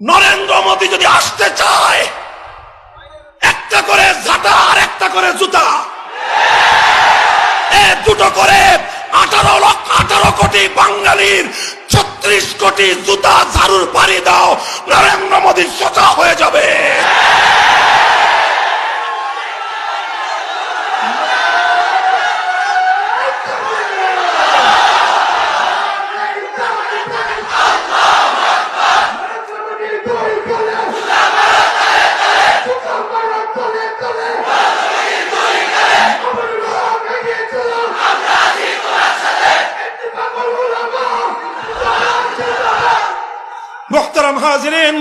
নরেন্দ্র মোদী যদি আসতে চায়, একটা করে ঝাঁটা আর একটা করে জুতা। এ দুটো করে আঠারো লক্ষ আঠারো কোটি বাঙালির ছত্রিশ কোটি জুতা ঝাড়ুর পাড়ি দাও, নরেন্দ্র মোদী সোজা হয়ে যাবে। মোহতারাম হাজরিন,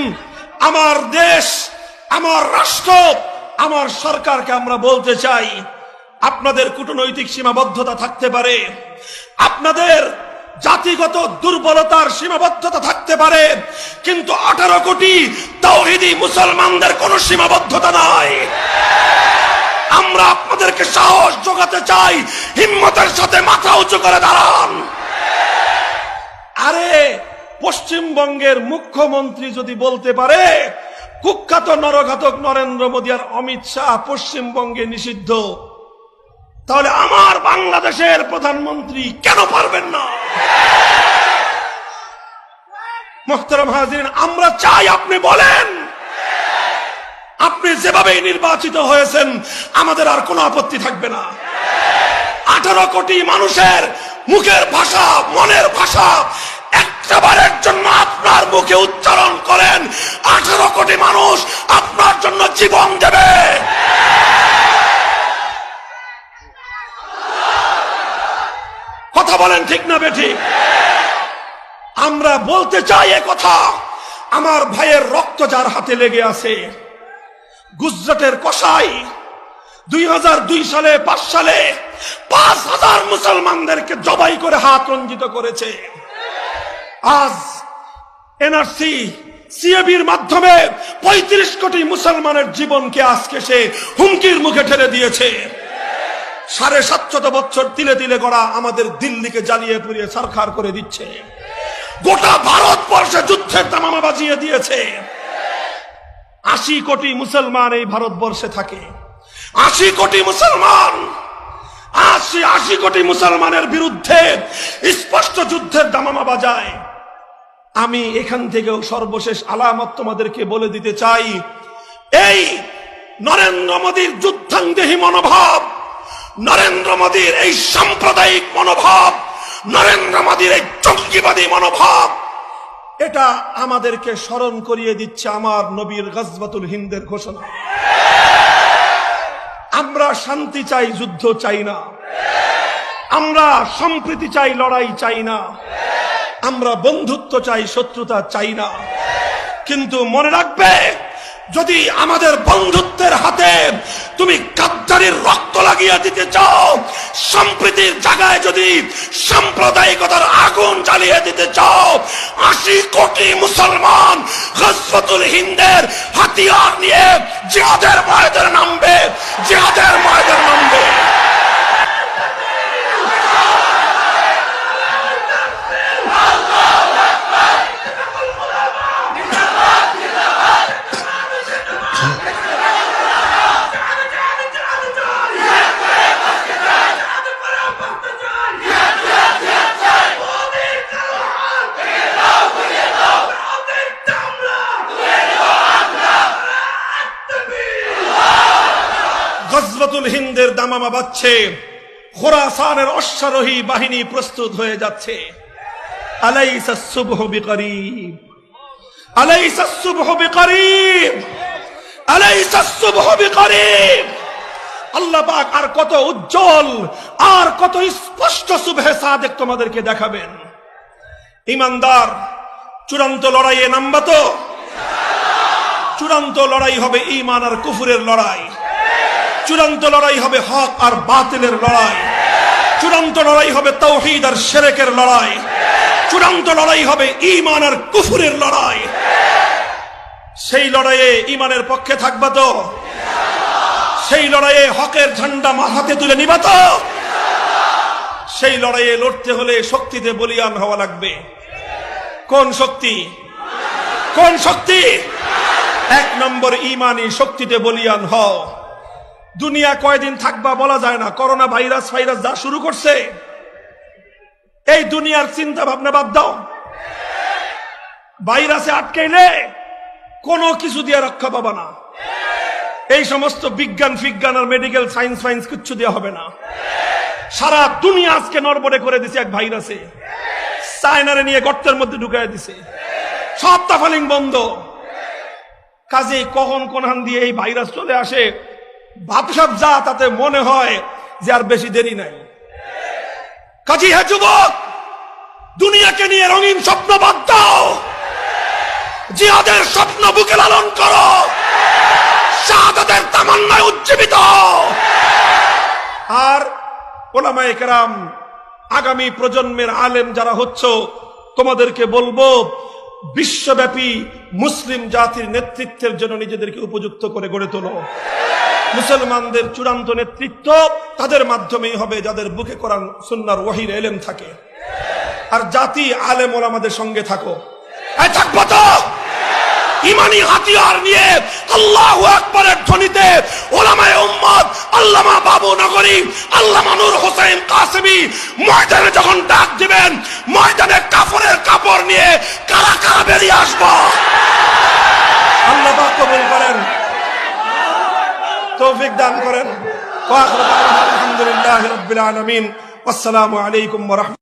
আমার দেশ, আমার রাষ্ট্র, আমার সরকারকে আমরা বলতে চাই, আপনাদের কূটনৈতিক সীমাবদ্ধতা থাকতে পারে, আপনাদের জাতিগত দুর্বলতার সীমাবদ্ধতা থাকতে পারে, কিন্তু আঠারো কোটি তৌহিদি মুসলমানদের কোনো সীমাবদ্ধতা নাই। আমরা আপনাদেরকে সাহস যোগাতে চাই, হিম্মতের সাথে মাথা উঁচু করে দাঁড়ান। আরে পশ্চিমবঙ্গের মুখ্যমন্ত্রী যদি বলতে পারে, কুখ্যাত নরঘাতক নরেন্দ্র মোদী আর অমিত শাহ পশ্চিমবঙ্গে নিষিদ্ধ, তাহলে আমার বাংলাদেশের প্রধানমন্ত্রী কেন পারবেন না? আমরা চাই আপনি বলেন। আপনি যেভাবে নির্বাচিত হয়েছেন, আমাদের আর কোনো আপত্তি থাকবে না। আঠারো কোটি মানুষের মুখের ভাষা, মনের ভাষা একটাবারের জন্য আপনার মুখে উচ্চারণ করেন। আঠারো কোটি মানুষ আপনার জন্য জীবন দেবে। কথা বলেন ঠিক না বেঠিক আমরা বলতে চাই কথা, আমার ভাইয়ের রক্ত যার হাতে লেগে আছে, গুজরাটের হাজার দুই সালে, পাঁচ সালে পাঁচ হাজার মুসলমানদেরকে জবাই করে হাত রঞ্জিত করেছে। আজ এনআরসি সিএবির মাধ্যমে পঁয়ত্রিশ কোটি মুসলমানের জীবনকে আজকে সে হুমকির মুখে ঠেলে দিয়েছে। সাড়ে সাতশত বছর তিলে তিলে গড়া আমাদের দিল্লিকে জ্বালিয়ে পুড়িয়ে সরকার করে দিচ্ছে। গোটা ভারতবর্ষে যুদ্ধের তামামা বাজিয়ে দিয়েছে। আশি কোটি মুসলমান এই ভারতবর্ষে থাকে। আশি কোটি মুসলমান, আশি আশি কোটি মুসলমানের বিরুদ্ধে স্পষ্ট যুদ্ধের দামামা বাজায়। আমি এখান থেকেও সর্বশেষ আলামত তোমাদেরকে বলে দিতে চাই। এই নরেন্দ্র মোদীর যুদ্ধাঙ্গেহী মনোভাব, নরেন্দ্র মোদীর এই সাম্প্রদায়িক মনোভাব, নরেন্দ্র মোদীর এই জঙ্গিবাদী মনোভাব, এটা আমাদেরকে স্মরণ করিয়ে দিচ্ছে আমার নবীর গজবাতুল হিন্দের ঘোষণা। আমরা শান্তি চাই, যুদ্ধ চাই না। আমরা সম্প্রীতি চাই, লড়াই চাই না। আমরা বন্ধুত্ব চাই, শত্রুতা চাই না। কিন্তু মনে রাখবে, যদি আমাদের বন্ধুত্বের হাতে তুমি গাদ্দারির রক্ত লাগিয়ে দিতে চাও, সম্প্রীতির জায়গায় যদি সাম্প্রদায়িকতার আগুন জ্বালিয়ে দিতে চাও, আশি কোটি মুসলমান গজফতুল হিন্দের হাতিয়ার নিয়ে জিহাদের ময়দানে নামবে, জিহাদের ময়দানে নামবে। গজবতুল হিন্দের দামামা বাচ্ছে খোরাসানের অশ্বারোহী বাহিনী প্রস্তুত হয়ে যাচ্ছে। আল্লাহ পাক আর কত উজ্জ্বল, আর কত স্পষ্ট সুবহে সাদেক তোমাদেরকে দেখাবেন। ইমানদার, চূড়ান্ত লড়াইয়ে নামবা তো। চূড়ান্ত লড়াই হবে ইমান আর কুফুরের লড়াই। চূড়ান্ত লড়াই হবে হক আর বাতিলের লড়াই। চূড়ান্ত লড়াই হবে তৌহিদ আর সেরেকের লড়াই। চূড়ান্ত লড়াই হবে ইমান আর কুফুরের লড়াই। সেই লড়াইয়ে ইমানের পক্ষে থাকবা তো। সেই লড়াইয়ে হকের ঝান্ডা মাথাতে তুলে নিবা তো। সেই লড়াইয়ে লড়তে হলে শক্তিতে বলিয়ান হওয়া লাগবে। কোন শক্তি? কোন শক্তি? এক নম্বর ইমানি শক্তিতে বলিয়ান হ দুনিয়া কয়দিন থাকবা বলা যায় না। করোনা ভাইরাস ফাইরাস যা শুরু করছে। এই দুনিয়ার চিন্তা ভাবনা বাদ দাও। ভাইরাসে আটকাইলে কোনো কিছু দিয়ে রক্ষা পাবা না। এই সমস্ত বিজ্ঞান, ফিজ্ঞান আর মেডিকেল সায়েন্স ফাইন্স কিচ্ছু দেওয়া হবে না। সারা দুনিয়া আজকে নড়বড়ে করে দিছে এক ভাইরাসে। চায়নারে নিয়ে গর্তের মধ্যে ঢুকাই দিছে। সব তাফালিং বন্ধ। কাজে কখন কোনহান দিয়ে এই ভাইরাস চলে আসে ভাবসাব যা, তাতে মনে হয় যে আর বেশি দেরি নাই। কাজী হ্যাঁ যুবক, দুনিয়াকে নিয়ে রঙিন স্বপ্ন বাদ দাও। জিহাদের স্বপ্ন বুকে লালন করো। উজ্জীবিত আর কেরাম, আগামী প্রজন্মের আলেম যারা হচ্ছ, তোমাদেরকে বলব, বিশ্বব্যাপী মুসলিম জাতির নেতৃত্বের জন্য নিজেদেরকে উপযুক্ত করে গড়ে তোলো। মুসলমানদের চূড়ান্ত নেতৃত্ব তাদের মাধ্যমেই হবে যাদের বুকে কোরআন সুন্নার ওয়াহির এলেম থাকে। আর জাতি, আলেম ওলামাদের সঙ্গে থাকো। থাকব তো! ইমানি হাতিয়ার নিয়ে আল্লাহু আকবরের ধ্বনিতে ওলামায়ে আল্লামা বাবু নগরী, আল্লামা নূর হোসেন ময়দানে যখন ডাক দিবেন, ময়দানে কাপড়ের কাপড় নিয়ে কারা কারা বেরিয়ে আসব? দান করেন ওয়া আখিরু দাওয়ানা আলহামদুলিল্লাহি রাব্বিল আলামিন আসসালামু আলাইকুম ওয়া রাহমাতুল্লাহ